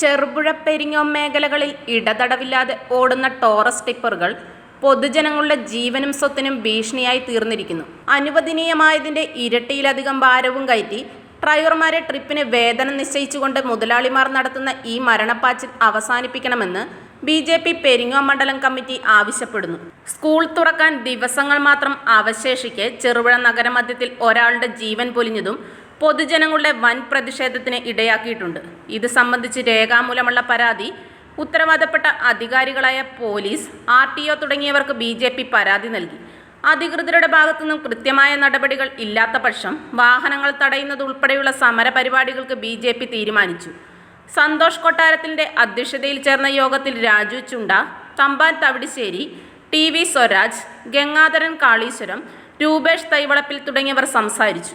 ചെറുപുഴ പെരിങ്ങോം മേഖലകളിൽ ഇടതടവില്ലാതെ ഓടുന്ന ടോറസ് ടിപ്പറുകൾ പൊതുജനങ്ങളുടെ ജീവനും സ്വത്തിനും ഭീഷണിയായി തീർന്നിരിക്കുന്നു. അനുവദനീയമായതിന്റെ ഇരട്ടിയിലധികം ഭാരവും കയറ്റി ഡ്രൈവർമാരെ ട്രിപ്പിന് വേതനം നിശ്ചയിച്ചുകൊണ്ട് മുതലാളിമാർ നടത്തുന്ന ഈ മരണപ്പാച്ചിൽ അവസാനിപ്പിക്കണമെന്ന് ബി ജെ പി പെരിങ്ങോ മണ്ഡലം കമ്മിറ്റി ആവശ്യപ്പെടുന്നു. സ്കൂൾ തുറക്കാൻ ദിവസങ്ങൾ മാത്രം അവശേഷിക്കെ ചെറുപുഴ നഗരമധ്യത്തിൽ ഒരാളുടെ ജീവൻ പൊലിഞ്ഞതും പൊതുജനങ്ങളുടെ വൻ പ്രതിഷേധത്തിന് ഇടയാക്കിയിട്ടുണ്ട്. ഇത് സംബന്ധിച്ച് രേഖാമൂലമുള്ള പരാതി ഉത്തരവാദപ്പെട്ട അധികാരികളായ പോലീസ് ആർ ടി ഒ തുടങ്ങിയവർക്ക് ബി ജെ പി പരാതി നൽകി. അധികൃതരുടെ ഭാഗത്തുനിന്നും കൃത്യമായ നടപടികൾ ഇല്ലാത്ത പക്ഷം വാഹനങ്ങൾ തടയുന്നതുൾപ്പെടെയുള്ള സമരപരിപാടികൾക്ക് ബി ജെ പി തീരുമാനിച്ചു. സന്തോഷ് കൊട്ടാരത്തിന്റെ അധ്യക്ഷതയിൽ ചേർന്ന യോഗത്തിൽ രാജു ചുണ്ട തമ്പാൻ തവിടിശ്ശേരി ടി വി സ്വരാജ് ഗംഗാധരൻ കാളീശ്വരം രൂപേഷ് തൈവളപ്പിൽ തുടങ്ങിയവർ സംസാരിച്ചു.